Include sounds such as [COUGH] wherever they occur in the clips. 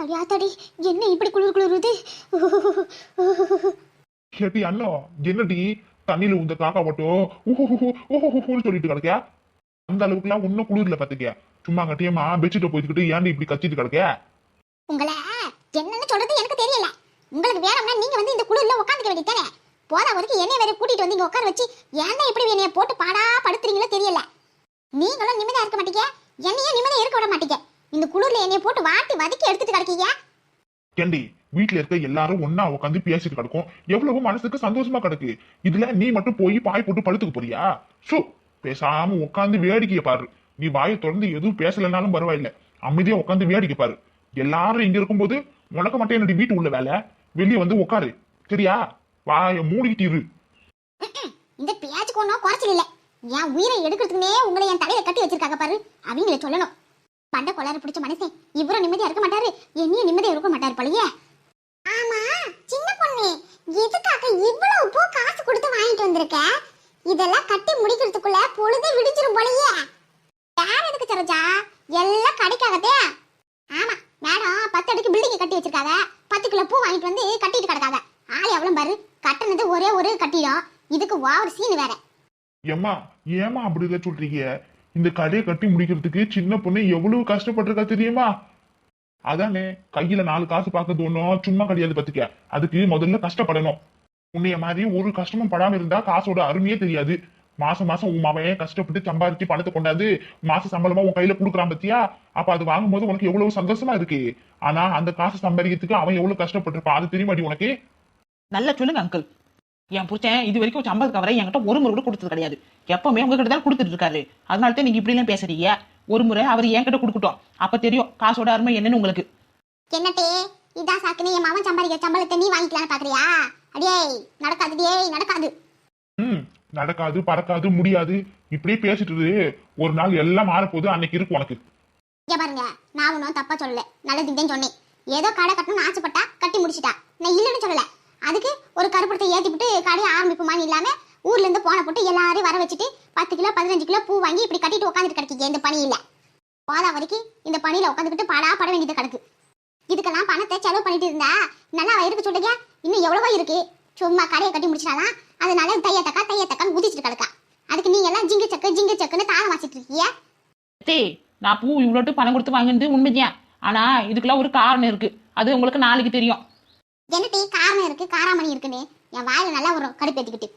அடி ஆத்தாடி என்ன இப்படி குளிர் குளிருது? கேட்டி அண்ணா என்னடி? தண்ணியில உந்த காக்கா மட்டும் ஊன்னு சொல்லிட்டு கிடக்க? அந்த அளவுக்குலாம் ஒன்னும் குளிர்ல பாத்துக்க. சும்மா கட்டியமா பெட்ஷீட்டை போய்த்துக்கிட்டு ஏன்டி இப்படி கத்திட்டு கிடக்க? உங்களை என்னன்னு சொல்றது எனக்கு தெரியல. உங்களுக்கு வேணும்னா நீங்க வந்து இந்த குளிர்ல உட்காந்துக்க வேண்டியதானே போதா வரைக்கும் என்னைய வேற கூட்டிட்டு வந்து இங்க உட்கார வச்சு ஏன்டா இப்படி என்னைய போட்டு பாடா படுத்துறீங்களோ தெரியல. நீங்களும் நிம்மதியா இருக்க மாட்டீங்க. என்னையும் நிம்மதியா இருக்க விட மாட்டீங்க. இந்த குளிர்ல என்னைய போட்டு வாட்டி வதக்கி எடுத்துட்டு கிடக்கீங்க? ஏண்டி வீட்ல இருக்க எல்லாரும் ஒண்ணா உட்காந்து பேசிட்டு கிடக்கும். எவ்வளவு மனசுக்கு சந்தோஷமா கிடக்கு. இதுல நீ மட்டும் போய் பாய் போட்டு படுத்துக்க போறியா? ஷோ பேசாம உட்காந்து வேடிக்கைய பாரு. நீ வாயை திறந்து எதுவும் பேசலனாலும் பரவாயில்ல. அமைதியா உட்காந்து வேடிக்கை பாரு. எல்லாரும் இங்க இருக்கும்போது உனக்கு மட்டும் என்னடி வீட்டு உள்ள வேலை? வெளியே வந்து உட்காரு சரியா? வாயை மூடிக்கிட்டு இரு. இந்த பேச்சுக்கு ஒன்றும் குறைச்சல் இல்ல. என் உயிரை எடுக்கிறதுக்குனே உங்களை என் தலையில கட்டி வச்சிருக்காங்க பாரு. அவங்கள சொல்லணும். பண்ட கொளார பிடிச்ச மனுஷன் இவரும் நிம்மதியா இருக்க மாட்டாரு. என்னையும் நிம்மதியா இருக்க மாட்டாரு போலயே ஆமா சின்ன பொண்ணு. எதுக்காக இவ்வளவு பூ காசு கொடுத்து வாங்கிட்டு வந்திருக்க? இதெல்லாம் கட்டி முடிக்கிறதுக்குள்ள பொழுது விடிச்சிரும் போலயே யார் எதுக்கு சரோஜா? எல்லாம் கடைக்காகதே ஆமா மேடம் பத்து அடுக்கு பில்டிங் கட்டி வச்சிருக்காங்க பத்து கிலோ பூ வாங்கிட்டு வந்து கட்டிட்டு கிடக்காங்க ஆளு எவ்வளவு பாரு. கட்டினது ஒரே ஒரு கட்டிடம். இதுக்கு வாவர் சீன் வேற. ஏம்மா ஏமா அப்படி இல்ல சொல்றீங்க? இந்த கடையை கட்டி முடிக்கிறதுக்கு சின்ன பொண்ணு எவ்வளவு கஷ்டப்பட்டிருக்கா தெரியுமா? அதானே கையில நாலு காசு பார்க்கறது ஒண்ணும் சும்மா கிடையாது பத்துக்க அதுக்கு முதல்ல கஷ்டப்படணும். உன்னைய மாதிரி ஒரு கஷ்டமும் படாம இருந்தா காசோட அருமையே தெரியாது. மாசம் மாசம் உன் மாவையே கஷ்டப்பட்டு சம்பாதிச்சு பணத்தை கொண்டாந்து மாச சம்பளமா உன் கையில குடுக்குறான் பத்தியா? அப்ப அது வாங்கும்போது உனக்கு எவ்வளவு சந்தோஷமா இருக்கு? ஆனா அந்த காசு சம்பாதிக்கிறதுக்கு அவன் எவ்வளவு கஷ்டப்பட்டிருப்பான்? அது தெரியுமாடி உனக்கு? நல்லா சொல்லுங்க அங்கிள் என் புருஷன் இது வரைக்கும் சம்பளத்துக்கு அவரை என்கிட்ட ஒரு முறை கூட கொடுத்தது கிடையாது. எப்பவுமே உங்ககிட்ட தான் கொடுத்துட்டு இருக்காரு. அதனால தான் நீங்க இப்படி எல்லாம் பேசுறீங்க. ஒரு முறை அவர் என்கிட்ட கொடுக்கட்டும். அப்ப தெரியும் காசோட அருமை என்னன்னு உங்களுக்கு. என்னட்டே இதான் சாக்குன்னு என் மாமன் சம்பாதிக்கிற சம்பளத்தை நீ வாங்கிக்கலாம்னு பாக்குறியா? அடியே நடக்காது டேய் நடக்காது. ம் நடக்காது பறக்காது முடியாது. இப்படியே பேசிட்டு. ஒரு நாள் எல்லாம் மாறப்போகுது. அன்னைக்கு இருக்கு உனக்கு. இங்க பாருங்க. நான் ஒன்றும் தப்பா சொல்லல. நல்லதுக்கு தான் சொன்னேன். ஏதோ கடை கட்டணும்னு ஆசைப்பட்டா கட்டி முடிச்சிட்டா. நான் இல்லைன்னு சொல்லல. அதுக்கு ஒரு கருப்படத்தை ஏற்றிவிட்டு கடையை ஆரம்பிப்புமான்னு இல்லாமல் ஊர்லேருந்து போன போட்டு எல்லாரையும் வர வச்சுட்டு பத்து கிலோ பதினஞ்சு கிலோ பூ வாங்கி இப்படி கட்டிட்டு உட்காந்துட்டு கிடக்கீங்க. இந்த பணியில் இல்ல. போதா வரைக்கும் இந்த பணியில் உட்காந்துக்கிட்டு பாடா பட வேண்டியது கிடக்கு. இதுக்கெல்லாம் பணத்தை செலவு பண்ணிட்டு இருந்தா நல்லா இருக்கு சொல்லுங்க. இன்னும் எவ்வளவோ இருக்கு. சும்மா கடையை கட்டி முடிச்சிட்டாதான் அதனால தையத்தக்கா தக்கா தைய தக்கான்னு குதிச்சிட்டு கிடக்கா. அதுக்கு நீங்க எல்லாம் ஜிங்கு சக்கு ஜிங்கு சக்குன்னு தாளம் வாசிட்டு இருக்கீங்க. தே நான் பூ இவ்வளோட்டு பணம் கொடுத்து வாங்கினது உண்மைதான். ஆனா இதுக்கெல்லாம் ஒரு காரணம் இருக்கு. அது உங்களுக்கு நாளைக்கு தெரியும். என்னட்டி காரணம் இருக்கு? காராமணி இருக்குன்னு. என் வாயில நல்லா வரும் கடுப்பேத்திக்கிட்டு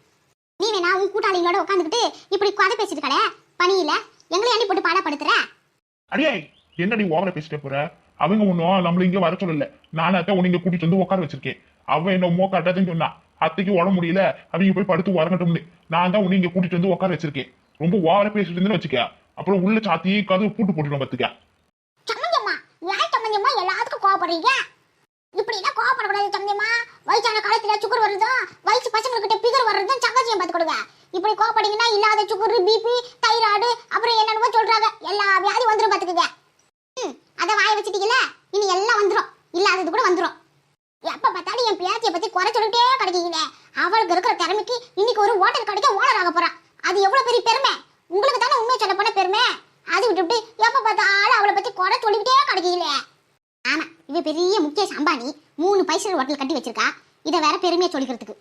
நீ வேணா உன் கூட்டாளிங்களோட உட்காந்துக்கிட்டு இப்படி கதை பேசிட்டு கடை பணியில. எங்களை ஏண்டி போட்டு பாடப்படுத்துற? அடியே என்ன நீ ஓவர பேசிட்டு போற? அவங்க ஒன்னும் நம்மள இங்க வர சொல்லல. நானாத்தான் உன்னை இங்க கூட்டிட்டு வந்து உட்கார வச்சிருக்கேன். அவ என்ன மோ கட்டாதுன்னு சொன்னா. அத்தைக்கு உடம்பு முடியல. அவங்க போய் படுத்து வரங்கட்டும்னு நான் தான் உன்னை இங்க கூட்டிட்டு வந்து உட்கார வச்சிருக்கேன். ரொம்ப ஓவர பேசிட்டு இருந்தேன்னு வச்சுக்க. அப்புறம் உள்ள சாத்தி கதவு பூட்டு போட்டுடும் பத்துக்க. எல்லாத்துக்கும் கோவப்படுறீங்க? இப்படி எல்லாம் கோவப்படக்கூடாது சம்மந்தம்மா வயசான காலத்துல சுகர் வருதோ வயசு பசங்கள்கிட்ட பிகர் வருதும் சகஜியம் பார்த்து கொடுங்க இப்படி கோவப்பட்டீங்கன்னா இல்லாத சுகர் பிபி தைராய்டு அப்புறம் என்னென்னவோ சொல்றாங்க. எல்லா வியாதி வந்துடும் பார்த்துக்குங்க. ம் அதை வாய வச்சுட்டீங்கல்ல? இனி எல்லாம் வந்துடும் இல்லாதது கூட வந்துடும் எப்போ பார்த்தாலும் என் பியாச்சியை பற்றி குறை சொல்லிட்டே கிடைக்கீங்க. அவளுக்கு இருக்கிற திறமைக்கு இன்னைக்கு ஒரு ஹோட்டல் கிடைக்க ஓனர் ஆக போகிறான் அது எவ்வளோ பெரிய பெருமை? உங்களுக்கு தானே உண்மையை சொல்ல போன பெருமை? அது விட்டுவிட்டு எப்போ பார்த்தாலும் அவளை பற்றி குறை சொல்லிக்கிட்டே கிடைக்கீங்களே. ஆமா. இவ பெரிய முகேஷ் அம்பானி மூணு பைசல் ஹோட்டல் கட்டி வச்சிருக்கா. இதை வேற பெருமையா சொல்லிக்கிறதுக்கு.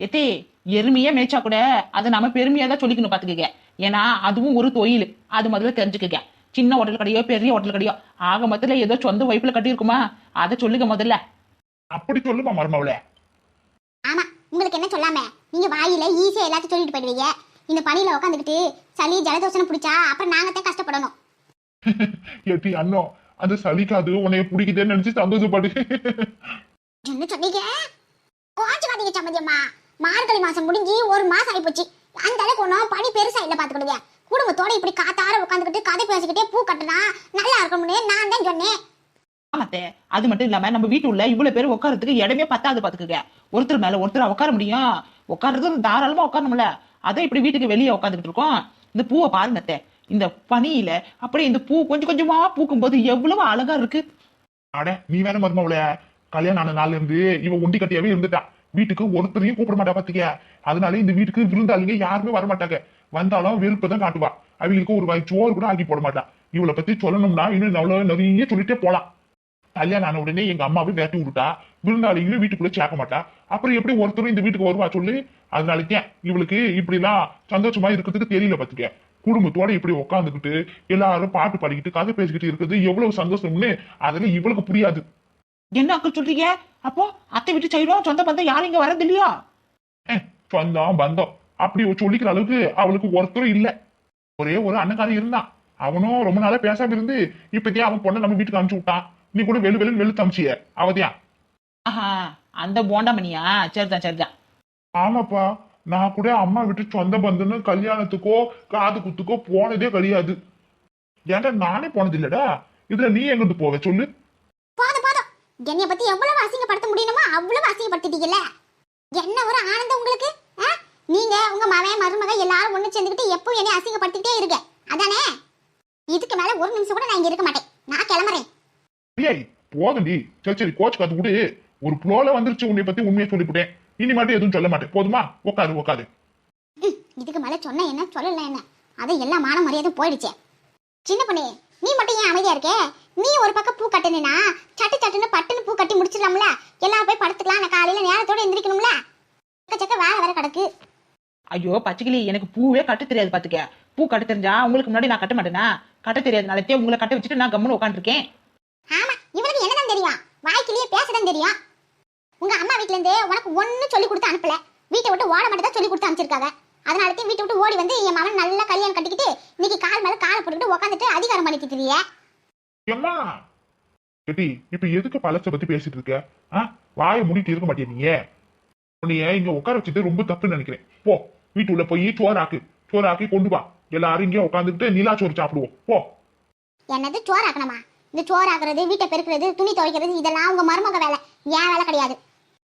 எத்தே எருமையே மேய்ச்சா கூட அதை நம்ம பெருமையா தான் சொல்லிக்கணும் பாத்துக்கங்க. ஏன்னா அதுவும் ஒரு தொழில். அது முதல்ல தெரிஞ்சுக்கங்க. சின்ன ஹோட்டல் கடையோ பெரிய ஹோட்டல் கடையோ. ஆக மொத்தத்துல ஏதோ சொந்த வைப்புல கட்டியிருக்குமா? அதை சொல்லுங்க முதல்ல. அப்படி சொல்லுமா மருமவளே. ஆமா உங்களுக்கு என்ன சொல்லாம? நீங்க வாயில ஈஸியா எல்லாத்தையும் சொல்லிட்டு போயிடுவீங்க. இந்த பணியில உட்காந்துக்கிட்டு சளி ஜலதோஷம் பிடிச்சா அப்புறம் நாங்க தான் கஷ்டப்படணும். [LAUGHS] ஏட்டி அண்ணோ அந்த சலிக்காது உன்னைய பிடிக்குதேன்னு நினைச்சு சந்தோஷப்படு. என்ன சொன்னீங்க? கோச்சுக்காதீங்க சம்மதியம்மா மார்கழி மாசம் முடிஞ்சு ஒரு மாசம் ஆயிப்போச்சு. அந்த அளவுக்கு ஒன்றும் பனி பெருசா இல்ல பாத்துக்கிடுங்க குடும்பத்தோட இப்படி காத்தார உட்காந்துக்கிட்டு கதை பேசிக்கிட்டே பூ கட்டுனா நல்லா இருக்கும்னு நான் தான் சொன்னேன். ஆமாத்தே அது மட்டும் இல்லாம நம்ம வீட்டு உள்ள இவ்வளவு பேர் உட்காரத்துக்கு இடமே பத்தாது பாத்துக்கங்க. ஒருத்தர் மேல ஒருத்தர் உட்கார முடியும். உட்கார்றது தாராளமா உட்காரணும்ல. அதான் இப்படி வீட்டுக்கு வெளியே உட்காந்துக்கிட்டு இருக்கோம். இந்த பூவை பாருங்க அத்தை இந்த பனியில அப்படியே இந்த பூ கொஞ்சம் கொஞ்சமா பூக்கும் போது எவ்வளவு அழகா இருக்கு. அட நீ வேற மருமவளே கல்யாணம் ஆன நாள்ல இருந்து இவ ஒண்டி கட்டியாவே இருந்துட்டான் வீட்டுக்கு ஒருத்தரையும் கூப்பிட மாட்டா பாத்துக்க அதனால இந்த வீட்டுக்கு விருந்தாளிங்க யாருமே வர மாட்டாங்க. வந்தாலும் வெறுப்பு தான் காட்டுவா. அவங்களுக்கு ஒரு வாய் சோறு கூட ஆக்கி போட மாட்டா. இவளை பத்தி சொல்லணும்னா இன்னும் அவ்வளவு நிறைய சொல்லிட்டே போலாம். கல்யாணம் ஆன உடனே எங்க அம்மாவே விரட்டி விட்டுட்டா. விருந்தாளிகளும் வீட்டுக்குள்ள சேர்க்க மாட்டா. அப்புறம் எப்படி ஒருத்தரும் இந்த வீட்டுக்கு வருவா சொல்லு? அதனாலக்கே இவளுக்கு இப்படிலாம் சந்தோஷமா இருக்கிறதுக்கு தெரியல பாத்துக்க குடும்பத்தோட இப்படி உட்காந்துக்கிட்டு எல்லாரும் பாட்டு பாடிக்கிட்டு கதை பேசிக்கிட்டு இருக்கிறது எவ்வளவு சந்தோஷம்னு அதெல்லாம் இவளுக்கு புரியாது. என்ன அங்கிள் சொல்றீங்க? அப்போ அத்தை வீட்டு சைடும் சொந்த பந்தம் யாரும் இங்க வரது இல்லையா? சொந்தம் பந்தம். அப்படி சொல்லிக்கிற அளவுக்கு அவளுக்கு ஒருத்தரும் இல்ல. ஒரே ஒரு அண்ணக்காரன் இருந்தான். அவனும் ரொம்ப நாளா பேசாம இருந்து இப்பதே அவன் பொண்ணை நம்ம வீட்டுக்கு அனுப்பிச்சு விட்டான். நீ கூட வெளு வெளு வெளு தமிச்சிய அவதியா? ஆஹா அந்த போண்டாமணியா? சரிதான் சரிதான். ஆமாப்பா. நான் கூட அம்மா விட்டு சொந்த பந்தம்னு கல்யாணத்துக்கோ காது குத்துக்கோ போனதே கிடையாது. ஏன்டா நானே போனது இல்லடா இதுல நீ எங்கிட்டு போவ? சொல்லு. போதும் போதும். என்னைய பத்தி எவ்வளவு அசிங்கப்படுத்த முடியுமோ அவ்வளவு அசிங்கப்படுத்திட்டீங்கல்ல? என்ன ஒரு ஆனந்தம் உங்களுக்கு? நீங்க உங்க மகன் மருமக எல்லாரும் ஒண்ணு சேர்ந்துக்கிட்டு எப்போ என்னை அசிங்கப்படுத்திட்டே இருக்க அதானே? இதுக்கு மேல ஒரு நிமிஷம் கூட நான் இங்க இருக்க மாட்டேன். நான் கிளம்புறேன். ஏய் போதும்டி சரி சரி கோச் காத்து விடு. ஒரு ப்ளோல வந்துருச்சு உன்னை பத்தி உண்மையை சொல்லிவிட்டேன் இனி மட்டும் எதுவும் சொல்ல மாட்டேன். போதுமா? உட்காரு உட்காரு ம், இதுக்கு மேல சொன்ன என்ன சொல்லல என்ன? அது எல்லா மான மரியாதையும் போயிடுச்சே. சின்ன பொண்ணு நீ மட்டும் ஏன் அமைதியா இருக்கே? நீ ஒரு பக்கம் பூ கட்டுனா சட்டு சட்டுன்னு பட்டுன்னு பூ கட்டி முடிச்சிடலாம்ல? எல்லாரும் போய் படுத்துக்கலாம் நான் காலையில நேரத்தோட எந்திரிக்கணும்ல? சக்க சக்க வேலை வேற கிடக்கு. ஐயோ பச்சைக்கிளி எனக்கு பூவே கட்ட தெரியாது பாத்துக்க. பூ கட்ட தெரிஞ்சா உங்களுக்கு முன்னாடி நான் கட்ட மாட்டேனா? கட்ட தெரியாதனாலத்தே உங்களை கட்ட வச்சுட்டு நான் கம்முன்னு உட்காந்துருக்கேன் ஆமா இவனுக்கு என்னதான் தெரியும்? வாய்க்கிலேயே பேசதான் தெரியும். உங்க அம்மா வீட்ல இருந்து உனக்கு ஒண்ணும் சொல்லி கொடுத்து அனுப்பல. வீட்டை விட்டு ஓட மட்டும் தான் சொல்லி கொடுத்து அனுப்பிச்சிருக்காங்க. அதனால தான் வீட்டை விட்டு ஓடி வந்து என் மகன் நல்லா கல்யாணம் கட்டிக்கிட்டு இன்னைக்கு கால் மேல காலை போட்டுக்கிட்டு உட்காந்துட்டு அதிகாரம் பண்ணிட்டு தெரிய எம்மா! கேட்டி இப்ப எதுக்கு பழச பத்தி பேசிட்டு இருக்க? ஆ? வாயை மூடிட்டு இருக்க மாட்டியா நீ உன்னைய இங்க உட்கார வச்சது ரொம்ப தப்புன்னு நினைக்கிறேன். போ வீட்டுள்ள போய் சோறாக்கு. சோறாக்கி கொண்டு வா. எல்லாரும் இங்கே உட்காந்துக்கிட்டு நிலா சோறு சாப்பிடுவோம். போ. என்னது சோறாக்கணுமா? இந்த சோறாக்குறது வீட்டை பெருக்கிறது துணி துவைக்கிறது இதெல்லாம் உங்க மருமக வேலை. ஏன் வேலை கிடையாது.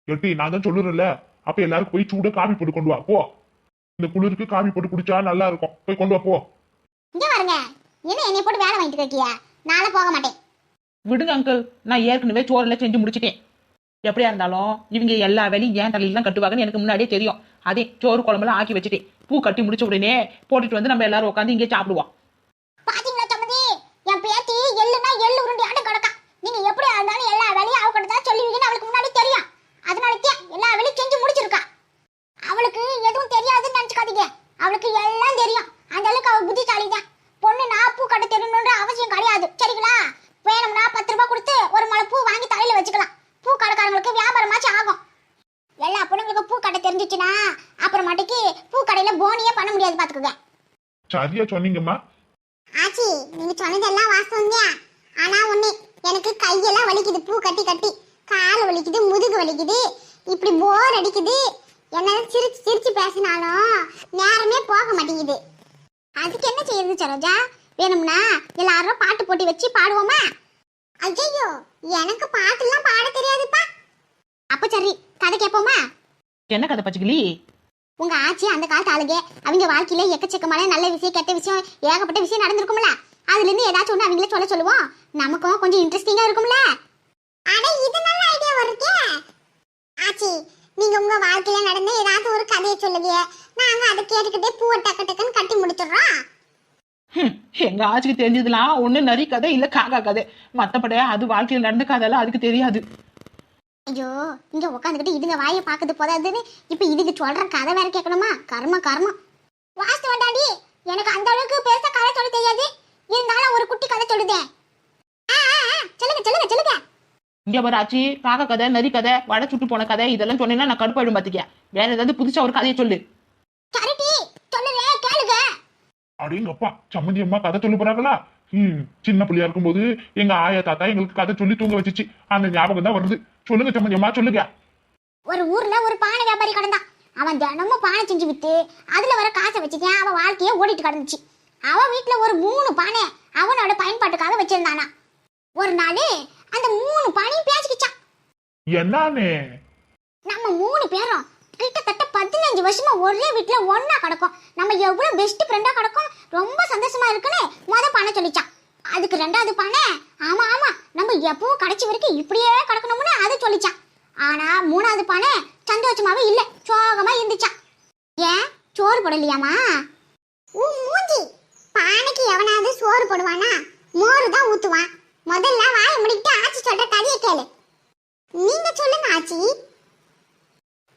கேட்டி நான் தான் சொல்லுறேன்ல. அப்ப எல்லாரும் போய் சூட காபி போட்டு கொண்டு வா போ. இந்த குளிருக்கு காபி போட்டு குடிச்சா நல்லா இருக்கும். போய் கொண்டு வா போ. இங்க பாருங்க. என்ன என்னை போட்டு வேலை வாங்கிட்டு இருக்கியா நாளை போக மாட்டேன். விடுங்க அங்கிள் நான் ஏற்கனவே சோறுல செஞ்சு முடிச்சிட்டேன். எப்படியா இருந்தாலும் இவங்க எல்லா வேலையும் ஏன் தலையில தான் கட்டுவாங்கன்னு எனக்கு முன்னாடியே தெரியும். அதே சோறு குழம்புலாம் ஆக்கி வச்சுட்டேன். பூ கட்டி முடிச்ச உடனே போட்டுட்டு வந்து நம்ம எல்லாரும் உட்காந்து இங்கே சாப்பிடுவோம் பாத்தீங்களா சம்மதி என் பேத்தி எள்ளுனா எள்ளு உருண்டி ஆட்டம் கிடக்கா நீங்க எப்படி இருந்தாலும் எல்லா வேலையும் அவகிட்ட தான் சொல்லுவீங்கன்னு அவளுக்கு முன்னாடி தெரியும் அதனால தான் எல்லா வேலையும் செஞ்சு முடிச்சிருக்கா அவளுக்கு எதுவும் தெரியாதுன்னு நினைச்சுக்காதீங்க அவளுக்கு எல்லாம் தெரியும் அந்த அளவுக்கு அவ புத்திசாலி தான் பொண்ணு நான் பூ கட்ட தெரியணுன்ற அவசியம் கிடையாது சரிங்களா வேணும்னா பத்து ரூபாய் கொடுத்து ஒரு மலை பூ வாங்கி தலையில வச்சுக்கலாம் பூ கடைக்காரங்களுக்கு வியாபாரமாச்சும் ஆகும் எல்லா பொண்ணுங்களுக்கும் பூ தெரிஞ்சிச்சுன்னா அப்புறமாட்டிக்கு பூ கடையில போனியே பண்ண முடியாது பாத்துக்கோங்க. சரியா சொன்னீங்கம்மா. ஆச்சி நீங்க சொன்னதெல்லாம் தான் ஆனா ஒண்ணு எனக்கு கையெல்லாம் வலிக்குது பூ கட்டி கட்டி. கால் வலிக்குது முதுகு வலிக்குது. இப்படி போர் அடிக்குது. என்ன சிரிச்சு சிரிச்சு பேசினாலும் நேரமே போக மாட்டேங்குது. அதுக்கு என்ன செய்யறது சரோஜா? வேணும்னா எல்லாரும் பாட்டு போட்டி வச்சு பாடுவோமா? ஐயோ எனக்கு பாட்டுலாம் பாட தெரியாதுப்பா. அப்ப சரி கதை கேட்போமா என்ன கதை பச்சைக்கிளி? உங்க ஆச்சி அந்த காலத்து ஆளுங்க அவங்க வாழ்க்கையில எக்கச்சக்கமான நல்ல விஷயம் கெட்ட விஷயம் ஏகப்பட்ட விஷயம் நடந்திருக்கும்ல. அதுல இருந்து ஏதாச்சும் ஒண்ணு அவங்கள சொல்ல சொல்லுவோம். நமக்கும் கொஞ்சம் இன்ட்ரெஸ்டிங்கா இருக்கும்ல. அட இது நல்ல ஐடியா வருக்கே ஆச்சி நீங்க உங்க வாழ்க்கையில நடந்த ஏதாவது ஒரு கதையை சொல்லுங்க. நாங்க அதை கேட்டுக்கிட்டே பூவை டக்கு டக்குன்னு கட்டி முடிச்சிடுறோம். எங்க ஆச்சுக்கு தெரிஞ்சதுலாம் ஒண்ணு நரி கதை இல்ல காக்கா கதை. மத்தபடி அது வாழ்க்கையில் நடந்த கதைலாம் அதுக்கு தெரியாது. ஐயோ இங்க உட்காந்துக்கிட்டு இதுங்க வாயை பாக்குது போதாதுன்னு இப்ப இதுக்கு சொல்ற கதை வேற கேட்கணுமா? கர்ம கர்மம் வாஸ்து வேண்டாடி எனக்கு அந்த அளவுக்கு பேச கதை சொல்ல தெரியாது. இருந்தாலும் ஒரு குட்டி கதை சொல்லுதே ஆ, ஆ, ஆ, சொல்லுங்க சொல்லுங்க சொல்லுங்க. இங்க வர ஆச்சு காக்கா கதை நரி கதை வடை சுட்டு போன கதை இதெல்லாம் சொன்னீங்கன்னா நான் கடுப்பாயிடும் பாத்துக்க. வேற ஏதாவது புதுசா ஒரு கதையை சொல்லு. சரிட்டி சொல்லுறே கேளுங்க அடேங்கப்பா சம்மந்தி அம்மா கதை சொல்ல போறாங்களா? ம் சின்ன பிள்ளையா இருக்கும்போது எங்க ஆயா தாத்தா எங்களுக்கு கதை சொல்லி தூங்க வச்சுச்சு. அந்த ஞாபகம் தான் வருது. சொல்லுங்க சம்மந்தி அம்மா சொல்லுங்க. ஒரு ஊர்ல ஒரு பானை வியாபாரி கிடந்தான். அவன் தினமும் பானை செஞ்சு வித்து அதுல வர காசை வச்சுதான் அவன் வாழ்க்கைய ஓடிட்டு கிடந்துச்சு. அவன் வீட்டுல ஒரு மூணு பானை அவனோட பயன்பாட்டுக்காக வச்சிருந்தானா. ஒரு நாள் அந்த மூணு பானையும் பேசிக்கிச்சான். என்னானே? நம்ம மூணு பேரும் கிட்டத்தட்ட பதினஞ்சு வருஷமா ஒரே வீட்டுல ஒன்னா கிடக்கும். நம்ம எவ்வளவு பெஸ்ட் ஃப்ரெண்டா கிடக்கும்? ரொம்ப சந்தோஷமா இருக்குன்னு முத பானை சொல்லிச்சான். அதுக்கு ரெண்டாவது பானை ஆமா ஆமா நம்ம எப்பவும் கடைச்சி வரைக்கும் இப்படியே கிடக்கணும்னு அது சொல்லிச்சான். ஆனா மூணாவது பானை சந்தோஷமாவே இல்ல சோகமா இருந்துச்சான். ஏன்? சோறு போடலையாமா? ஊ மூஞ்சி பானைக்கு எவனாவது சோறு போடுவானா? மோறு தான் ஊத்துவான். முதல்ல வாயை முடிக்கிட்டு ஆச்சி சொல்ற கதையை கேளு. நீங்க சொல்லுங்க ஆச்சி.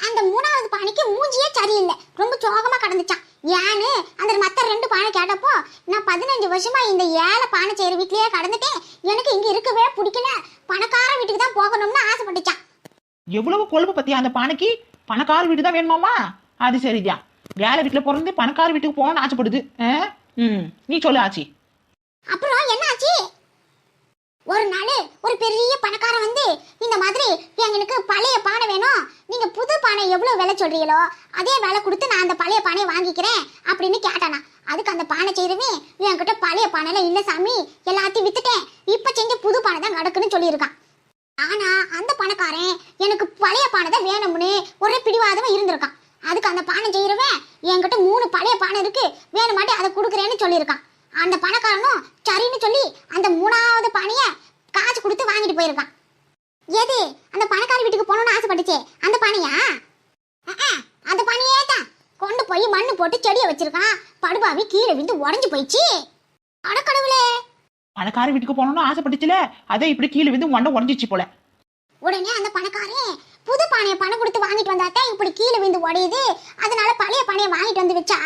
அந்த மூணாவது பானைக்கு மூஞ்சியே சரியில்லை. ரொம்ப சோகமா கடந்துச்சான் ஏன்னு? அந்த மத்த ரெண்டு பானை கேட்டப்போ நான் பதினஞ்சு வருஷமா இந்த ஏழை பானை செய்யற வீட்லயே கடந்துட்டேன். எனக்கு இங்க இருக்கவே பிடிக்கல. பணக்கார வீட்டுக்கு தான் போகணும்னு ஆசைப்பட்டுச்சான் எவ்வளவு கொழுப்பு பத்தியா அந்த பானைக்கு? பணக்கார வீடு தான் வேணுமாமா அது சரிதான். வேலை வீட்டுல பிறந்து பணக்கார வீட்டுக்கு போகணும்னு ஆசைப்படுது. நீ சொல்லு ஆச்சி. ஒரு நாள் ஒரு பெரிய பணக்காரன் வந்து இந்த மாதிரி எங்களுக்கு பழைய பானை வேணும். நீங்க புது பானை எவ்வளவு விலை சொல்றீங்களோ அதே விலை கொடுத்து நான் அந்த பழைய பானையை வாங்கிக்கிறேன் அப்படின்னு கேட்டானா. அதுக்கு அந்த பானை செய்யறவே என்கிட்ட பழைய பானைலாம் இல்லை சாமி. எல்லாத்தையும் வித்துட்டேன். இப்ப செஞ்ச புது பானை தான் நடக்குன்னு சொல்லியிருக்கான். ஆனா அந்த பணக்காரன் எனக்கு பழைய பானை தான் வேணும்னு ஒரே பிடிவாதமா இருந்திருக்கான். அதுக்கு அந்த பானை செய்யறவன் என்கிட்ட மூணு பழைய பானை இருக்கு. வேணுமாட்டி அதை கொடுக்குறேன்னு சொல்லியிருக்கான். அந்த பணக்காரனும் சரின்னு சொல்லி அந்த மூணாவது பானையை காசு கொடுத்து வாங்கிட்டு போயிருக்கான். எது? அந்த பணக்கார வீட்டுக்கு போகணும்னு ஆசைப்பட்டுச்சே. அந்த பானையா அந்த பானையே தான். கொண்டு போய் மண்ணு போட்டு செடியை வச்சிருக்கான். படுபாவி கீழே விழுந்து உடஞ்சு போயிடுச்சு. அடக்கடவுளே பணக்கார வீட்டுக்கு போகணும்னு ஆசைப்பட்டுச்சுல அதை இப்படி கீழே வந்து உண்டை உடஞ்சிச்சு போல. உடனே அந்த பணக்காரன் புது பானையை பணம் கொடுத்து வாங்கிட்டு வந்தாத்தான் இப்படி கீழே விழுந்து உடையுது. அதனால பழைய பானையை வாங்கிட்டு வந்து வச்சா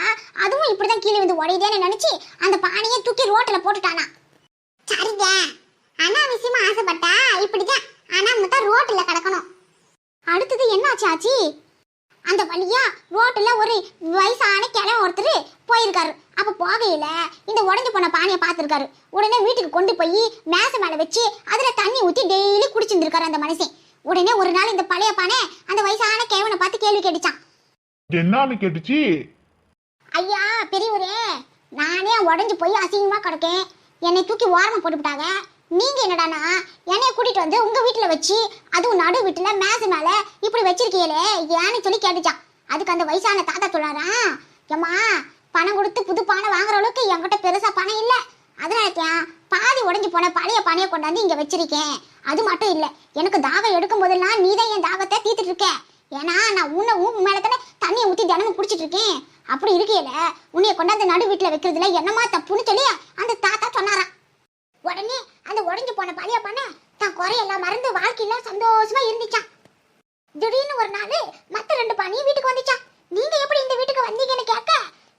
அதுவும் இப்படிதான் கீழே விழுந்து உடையுதேன்னு நினைச்சு அந்த பானையை தூக்கி ரோட்ல போட்டுட்டானா. சரிங்க. அனாவசியமா ஆசைப்பட்டா இப்படிதான். அனாமத்தா ரோட்ல கிடக்கணும். அடுத்தது என்னாச்சு ஆச்சி? அந்த வழியா ரோட்ல ஒரு வயசான கிழவன் ஒருத்தர் போயிருக்காரு. அப்ப போகையில இந்த உடஞ்சு போன பானையை பார்த்திருக்காரு. உடனே வீட்டுக்கு கொண்டு போய் மேசை மேல வச்சு அதுல தண்ணி ஊத்தி டெய்லி குடிச்சிருந்திருக்காரு அந்த மனுஷன். உடனே ஒரு நாள் இந்த பழைய பானை அந்த வயசான கிழவனை பார்த்து கேள்வி கேட்டுச்சான் என்னன்னு கேட்டுச்சு? ஐயா பெரியவரே நானே உடஞ்சு போய் அசிங்கமா கிடக்கேன். என்னை தூக்கி ஓரமா போட்டுவிட்டாங்க. நீங்க என்னடானா? என்னைய கூட்டிட்டு வந்து உங்க வீட்டுல வச்சு அதுவும் நடு வீட்டுல மேச மேல இப்படி வச்சிருக்கீங்களே ஏன்னு சொல்லி கேட்டுச்சான். அதுக்கு அந்த வயசான தாத்தா சொல்றாரா ஏம்மா பணம் கொடுத்து புது பானை வாங்குற அளவுக்கு என்கிட்ட பெருசா பணம் இல்ல. அதனால பாதி உடைஞ்சு போன பழைய பானையை கொண்டாந்து இங்க வச்சிருக்கேன். அது மட்டும் இல்ல எனக்கு தாகம் எடுக்கும் போதெல்லாம் நீ தான் என் தாகத்தை தீத்துட்டு இருக்க. ஏன்னா நான் உன்னை உன் மேல தானே தண்ணியை ஊத்தி தினமும் குடிச்சிட்டு இருக்கேன். அப்படி இருக்கையில உன்னைய கொண்டாந்து நடு வீட்டுல வைக்கிறதுல என்னமா தப்புன்னு சொல்லி அந்த தாத்தா சொன்னாராம். உடனே அந்த உடஞ்சு போன பழைய பண்ண தான் குறையெல்லாம் மறந்து வாழ்க்கையில சந்தோஷமா இருந்துச்சான் திடீர்னு ஒரு நாள் மத்த ரெண்டு பானையும் வீட்டுக்கு வந்துச்சான் நீங்க எப்படி இந்த வீட்டுக்கு வந்தீங்கன்னு கேட்க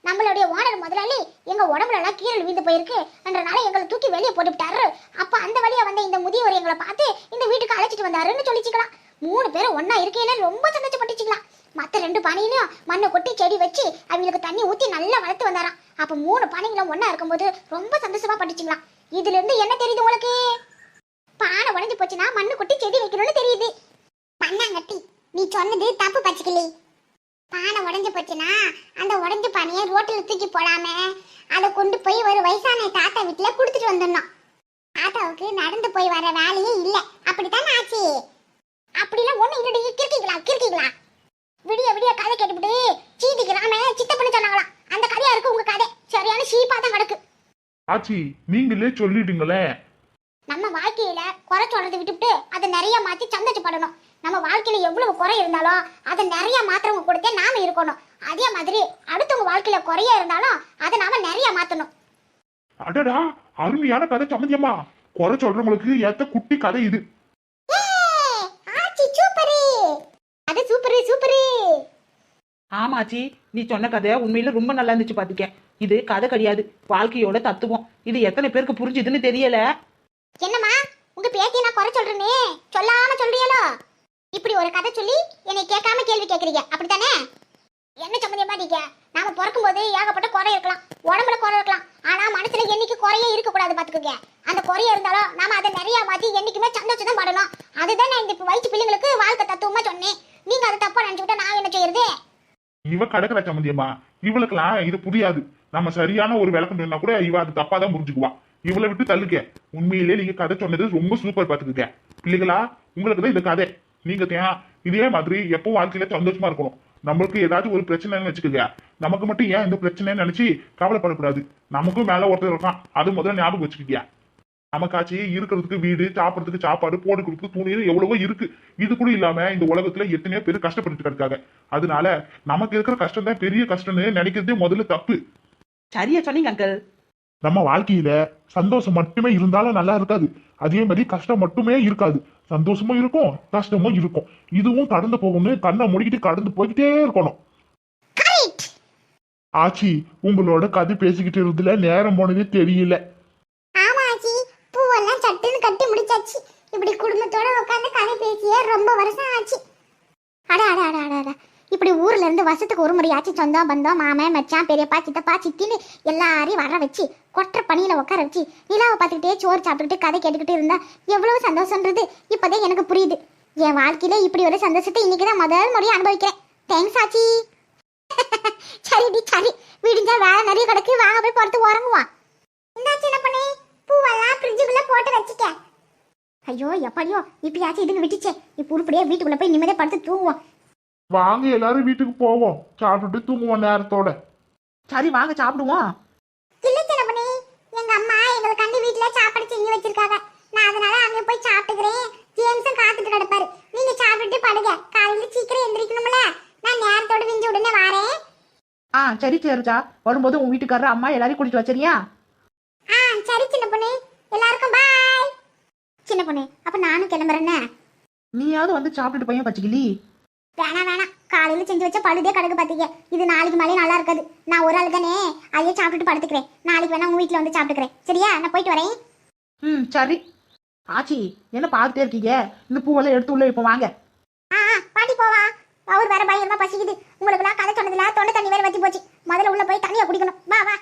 நம்மளுடைய ஓனர் முதலாளி எங்க உடம்புல எல்லாம் கீரல் விழுந்து போயிருக்கு. என்றனால எங்களை தூக்கி வெளியே போட்டுவிட்டாரு அப்ப அந்த வழியா வந்த இந்த முதியவர் எங்களை பார்த்து இந்த வீட்டுக்கு அழைச்சிட்டு வந்தாருன்னு சொல்லிச்சுக்கலாம் மூணு பேரும் ஒன்னா இருக்கையில ரொம்ப சந்தோஷப்பட்டுச்சுக்கலாம் மத்த ரெண்டு பானையிலும் மண்ணை கொட்டி செடி வச்சு அவங்களுக்கு தண்ணி ஊத்தி நல்லா வளர்த்து வந்தாராம். அப்ப மூணு பானைகளும் ஒண்ணா இருக்கும்போது ரொம்ப சந்தோஷமா பட்டுச்சுங்களாம். இதுல இருந்து என்ன தெரியுது உங்களுக்கு? பானை உடைஞ்சு போச்சுன்னா மண்ணு கொட்டி செடி வைக்கணும்னு தெரியுது. பண்ணாங்கட்டி நீ சொன்னது தப்பு பச்சுக்கலி. பானை உடஞ்சு போச்சுன்னா அந்த உடஞ்ச பானையை ரோட்டில் தூக்கி போடாம அதை கொண்டு போய் ஒரு வயசான தாத்தா வீட்டுல கொடுத்துட்டு வந்துடணும். தாத்தாவுக்கு நடந்து போய் வர வேலையே இல்ல. அப்படித்தானே ஆச்சு? அப்படிலாம் ஒண்ணு இல்லடி. கிறுக்கிக்கலாம் கிறுக்கிக்கலாம் விடிய விடிய கதை கேட்டுவிட்டு சீதிக்கிறாம பண்ணி சொன்னாங்களாம். அந்த கதையா இருக்கு உங்க கதை. சரியான ஷீப்பா தான் கிடக்கு. ஆச்சி நீங்களே சொல்லிடுங்களே. நம்ம வாழ்க்கையில குறை சொல்றதை விட்டுவிட்டு அதை நிறைய மாத்தி சந்தோஷப்படணும். நம்ம வாழ்க்கையில எவ்வளவு குறை இருந்தாலும் அதை நிறைய மாத்திரவங்க கொடுத்தே நாம இருக்கணும். அதே மாதிரி அடுத்தவங்க வாழ்க்கையில குறைய இருந்தாலும் அதை நாம நிறைய மாத்தணும். அடடா அருமையான கதை சம்மந்தியம்மா குறை சொல்றவங்களுக்கு ஏத்த குட்டி கதை இது ஆச்சி சூப்பரு அது சூப்பரு சூப்பரு ஆமாச்சி நீ சொன்ன கதை உண்மையில ரொம்ப நல்லா இருந்துச்சு பாத்துக்க இது கதை கிடையாது. வாழ்க்கையோட தத்துவம். இது எத்தனை பேருக்கு புரிஞ்சுதுன்னு தெரியல. என்னம்மா? உங்க பேத்தி நான் குறை சொல்றேனே. சொல்லாம சொல்றீங்களோ இப்படி ஒரு கதை சொல்லி என்னை கேட்காம கேள்வி கேக்குறீங்க அப்படித்தானே? என்ன சம்மந்தமா நீங்க நாம பிறக்கும் போது ஏகப்பட்ட குறை இருக்கலாம். உடம்புல குறை இருக்கலாம். ஆனா மனசுல என்னைக்கு குறையே இருக்க கூடாது பாத்துக்கோங்க. அந்த குறைய இருந்தாலும் நாம அதை நிறைய மாத்தி என்னைக்குமே சந்தோஷம் படணும். அதுதான் நான் இந்த வயிற்று பிள்ளைங்களுக்கு வாழ்க்கை தத்துவமா சொன்னேன். நீங்க அதை தப்பா நினைச்சுக்கிட்டா நான் என்ன செய்யறது? இவ கடற்கரை சம்மந்தியம்மா இவளுக்கெல்லாம் இது புரியாது. நம்ம சரியான ஒரு விளக்கம் சொன்னா கூட இவ அது தப்பா தான் புரிஞ்சுக்குவா. இவளை விட்டு தள்ளுக்க உண்மையிலே நீங்க கதை சொன்னது ரொம்ப சூப்பர் பாத்துக்கிட்ட பிள்ளைகளா உங்களுக்கு தான் இந்த கதை. நீங்க தேன் இதே மாதிரி எப்போ வாழ்க்கையில சந்தோஷமா இருக்கணும்? நம்மளுக்கு ஏதாச்சும் ஒரு பிரச்சனைன்னு வச்சுக்கோங்க. நமக்கு மட்டும் ஏன் இந்த பிரச்சனைன்னு நினைச்சு கவலைப்படக்கூடாது. நமக்கும் மேல ஒருத்தர் இருக்கான். அது முதல்ல ஞாபகம் வச்சுக்கிட்டியா நமக்காச்சு இருக்கிறதுக்கு வீடு சாப்பிடறதுக்கு சாப்பாடு போட்டு கொடுத்து துணின்னு எவ்வளவோ இருக்கு. இது கூட இல்லாம இந்த உலகத்துல எத்தனையோ பேர் கஷ்டப்பட்டுட்டு இருக்காங்க. அதனால நமக்கு இருக்கிற கஷ்டம் தான் பெரிய கஷ்டம்னு நினைக்கிறதே முதல்ல தப்பு. சரியா சொன்னீங்க அங்கிள் நம்ம வாழ்க்கையில சந்தோஷம் மட்டுமே இருந்தாலும் நல்லா இருக்காது. அதே மாதிரி கஷ்டம் மட்டுமே இருக்காது. சந்தோஷமும் இருக்கும் கஷ்டமும் இருக்கும். இதுவும் கடந்து போகணும் கண்ணை மூடிக்கிட்டு கடந்து போய்கிட்டே இருக்கணும். ஆச்சி உங்களோட கதை பேசிக்கிட்டு இருந்ததுல நேரம் போனதே தெரியல ஆமா ஆச்சி பூவெல்லாம் சட்டுன்னு கட்டி முடிச்சாச்சு இப்படி குடும்பத்தோட உட்காந்து கதை பேசியே ரொம்ப வருஷம் ஆச்சு. அட அட அட அட அட. இப்படி ஊர்ல இருந்து வருஷத்துக்கு ஒரு முறையாச்சும் சொந்தம் பந்தம் மாமன் மச்சான் பெரியப்பா சித்தப்பா சித்தின்னு எல்லாரையும் வர வச்சு கொற்ற பணியில உட்கார வச்சு நிலாவை பார்த்துக்கிட்டே சோறு சாப்பிட்டுட்டு கதை கேட்டுக்கிட்டு இருந்தா எவ்வளவு சந்தோஷம்ன்றது இப்போதான் எனக்கு புரியுது. என் வாழ்க்கையில இப்படி ஒரு சந்தோஷத்தை இன்னைக்கு தான் முதல் முறையை அனுபவிக்கிறேன். தேங்க்ஸ் ஆச்சி. [LAUGHS] சரிடி சரி. விடிஞ்சா வேலை நிறைய கிடக்கு வாங்க போய் பொறுத்து உறங்குவான் இந்த சின்ன பண்ணி? பூவெல்லாம் ஃப்ரிட்ஜுக்குள்ள போட்டு வச்சுட்டேன் ஐயோ எப்படியோ? இப்பயாச்சும் இதுங்க விட்டுச்சே. இப்போ உருப்படியா வீட்டுக்குள்ள போய் நிம்மதியா படுத்து தூங்குவோம். வாங்க எல்லாரும் வீட்டுக்கு போவோம். சாப்பிட்டுட்டு தூங்குவோம் நேரத்தோட. சரி வாங்க சாப்பிடுவோம். இல்ல சின்ன பண்ணி எங்க அம்மா எங்களுக்கு கண்டு வீட்டுல சாப்பாடு செஞ்சு வச்சிருக்காங்க. நான் அதனால அங்க போய் சாப்பிட்டுக்கிறேன். ஜேம்ஸும் காத்துட்டு கிடப்பாரு. நீங்க சாப்பிட்டுட்டு படுங்க. காலையில சீக்கிரம் எந்திரிக்கணும்ல. நான் நேரத்தோட விஞ்சு உடனே வரேன். ஆ சரி சரிச்சா வரும்போது உன் வீட்டுக்காரர் அம்மா எல்லாரையும் கூட்டிட்டு வச்சரியா ஆ சரி சின்ன பொண்ணு. எல்லாருக்கும் பாய் சின்ன பொண்ணு அப்ப நானும் கிளம்புறேன்னே? நீயாவது வந்து சாப்பிட்டுட்டு பையன் பச்சைக்கிளி வேணாம் வேணாம். காலையில செஞ்சு வச்ச பழுதே கிடக்கு பாத்தீங்க. இது நாளைக்கு மேலே நல்லா இருக்காது. நான் ஒரு ஆள் தானே அதையே சாப்பிட்டுட்டு படுத்துக்கிறேன். நாளைக்கு வேணா உங்க வீட்டுல வந்து சாப்பிட்டுக்கிறேன். சரியா? நான் போயிட்டு வரேன். ம் சரி. ஆச்சி என்ன பார்த்துட்டே இருக்கீங்க? இந்த பூவெல்லாம் எடுத்து உள்ள இப்போ வாங்க. ஆ பாட்டி போவா. அவர் வேற பயங்கரமா பசிக்குது. உங்களுக்கு எல்லாம் கதை சொன்னதுல தொண்டை தண்ணி வேற வத்தி போச்சு. முதல்ல உள்ள போய் தண்ணியை குடிக்கணும். வா வா.